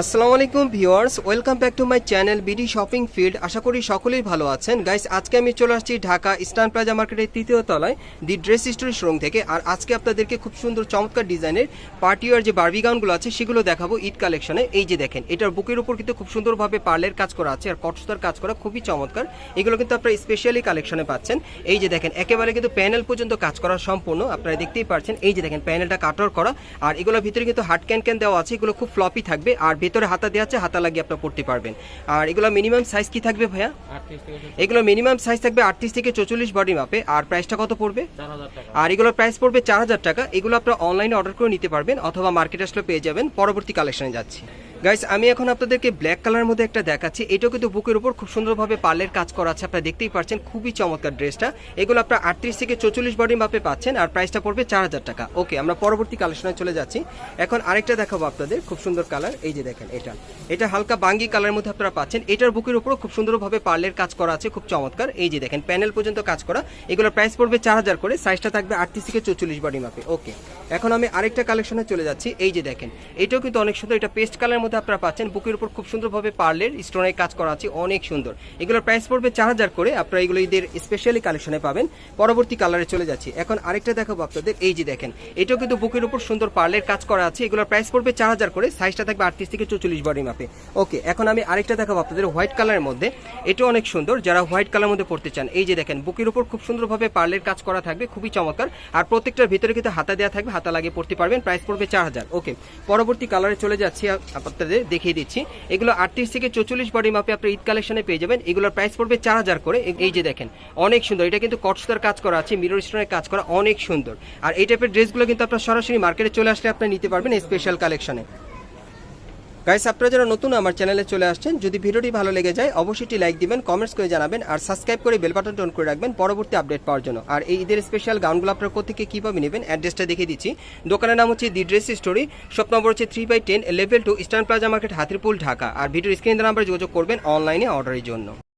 আসসালামু আলাইকুম viewers, welcome back to my channel BD shopping field আশা করি সকলেই ভালো আছেন। গাইস, আজকে আমি চলে আসছি ঢাকা ইস্টার্ন প্লাজা মার্কেটের তৃতীয় তলায়, দি ড্রেস স্টোরি শোরুম থেকে। আর আজকে আপনাদেরকে খুব সুন্দর চমৎকার ডিজাইনের পার্টিওয়ার যে বার্বি গাউনগুলো আছে, সেগুলো দেখাবো ঈদ কালেকশনে এই যে দেখেন, এটার বুকের উপর কিন্তু খুব সুন্দরভাবে পার্লের কাজ করা আছে, আর কটসুতার কাজ করা খুবই চমৎকার। এগুলো কিন্তু আপনারা স্পেশালি কালেকশনে পাচ্ছেন। এই যে দেখেন, একেবারে কিন্তু প্যানেল পর্যন্ত কাজ করা সম্পূর্ণ, আপনারা দেখতেই পাচ্ছেন এই যে দেখেন প্যানেলটা কাটর করা, আর এগুলোর ভিতরে কিন্তু হাট ক্যান ক্যান দেওয়া আছে, এগুলো খুব ফ্লপি থাকবে, আর ভেতরে হাতা দেওয়া আছে হাতা লাগিয়ে আপনি পড়তে পারবেন। আর এগুলো মিনিমাম সাইজ কি থাকবে ভাইয়া? এগুলো মিনিমাম সাইজ থাকবে আটত্রিশ থেকে চৌচল্লিশ বডি মাপে আর প্রাইসটা কত পড়বে? আর এগুলোর প্রাইস পড়বে চার হাজার টাকা। এগুলো আপনারা অনলাইনে অর্ডার করে নিতে পারবেন অথবা মার্কেট আসলে পেয়ে যাবেন। পরবর্তী কালেকশনে যাচ্ছি। গাইস আমি এখন আপনাদেরকে ব্ল্যাক কালারের মধ্যে একটা দেখাচ্ছি। এটাও কিন্তু বুকের উপর খুব সুন্দরভাবে পার্লের কাজ করা আছে। আপনারা দেখতেই পাচ্ছেন, খুবই চমৎকার ড্রেসটা। এগুলো আপনার আটত্রিশ থেকে চৌচল্লিশ বডি মাপে পাচ্ছেন আর প্রাইসটা পড়বে চার হাজার টাকা। ওকে আমরা পরবর্তী কালেকশনে চলে যাচ্ছি। এখন আরেকটা দেখাবো আপনাদের, খুব সুন্দর কালার এই যে দেখেন এটা। এটা হালকা বাঙ্গি কালারের মধ্যে আপনারা পাচ্ছেন। এটার বুকের উপরও খুব সুন্দরভাবে পার্লের কাজ করা আছে, খুব চমৎকার। এই যে দেখেন প্যানেল পর্যন্ত কাজ করা। এগুলোর প্রাইস পড়বে চার হাজার করে। সাইজটা থাকবে আটত্রিশ থেকে চৌচল্লিশ বডি মাপে ওকে এখন আমি আরেকটা কালেকশনে চলে যাচ্ছি। এই যে দেখেন, এটাও কিন্তু অনেক সুন্দর। এটা পেস্ট কালারের মধ্যে আপনারা পাচ্ছেন। বুকের উপর খুব সুন্দরভাবে পার্লের স্টোনের কাজ করা আছে, অনেক সুন্দর। এগুলোর প্রাইস পড়বে চার হাজার করে, আপনারা এগুলো ঈদের স্পেশালি কালেকশনে পাবেন। পরবর্তী কালারে চলে যাচ্ছি। এখন আরেকটা দেখাবো আপনাদের, এই যে দেখেন, এটাও কিন্তু বুকের উপর সুন্দর পার্লের কাজ করা আছে। এগুলোর প্রাইস পড়বে চার হাজার করে সাইজটা থাকবে আটত্রিশ থেকে চৌচল্লিশ বডি মাপে ওকে এখন আমি আরেকটা দেখাবো আপনাদের হোয়াইট কালারের মধ্যে। এটাও অনেক সুন্দর, যারা হোয়াইট কালার মধ্যে পড়তে চান, এই যে দেখেন, বুকের উপর খুব সুন্দরভাবে পার্লের কাজ করা থাকবে, খুবই চমৎকার। আর প্রত্যেকটার ভিতরে কিন্তু হাতা দেওয়া থাকবে, হাতা লাগিয়ে পড়তে পারবেন প্রাইস পড়বে চার হাজার। ওকে পরবর্তী কালারে চলে যাচ্ছি আপনাদের দেখিয়ে দিচ্ছি। এগুলো আটত্রিশ থেকে চৌচল্লিশ বডি মাপে আপনি ঈদ কালেকশনে পেয়ে যাবেন। এগুলোর প্রাইস পড়বে চার হাজার করে। এই যে দেখেন, অনেক সুন্দর। এটা কিন্তু কটসুতার কাজ করা আছে মিরর স্টোনের কাজ করা অনেক সুন্দর। আর এই টাইপের ড্রেসগুলো কিন্তু আপনার সরাসরি মার্কেটে চলে আসলে আপনি নিতে পারবেন স্পেশাল কালেকশনে গাইস আপনারা যারা নতুন আমার চ্যানেলে চলে আসছেন, যদি ভিডিওটি ভালো লেগে যায়, অবশ্যই লাইক দিবেন কমেন্টস করে জানাবেন, আর সাবস্ক্রাইব করে বেল বাটন অন করে রাখবেন পরবর্তী আপডেট পাওয়ার জন্য। আর এই ঈদের স্পেশাল গাউনগুলো আপনারা কোথেকে কীভাবে নেবেন অ্যাড্রেসটা দেখিয়ে দিচ্ছি। দোকানের নাম হচ্ছে the dress story shop number হচ্ছে three by ten level two eastern plaza market Hatirpool Dhaka আর ভিডিওর স্ক্রিন নাম্বারে যোগাযোগ করবেন অনলাইনে অর্ডারের জন্য।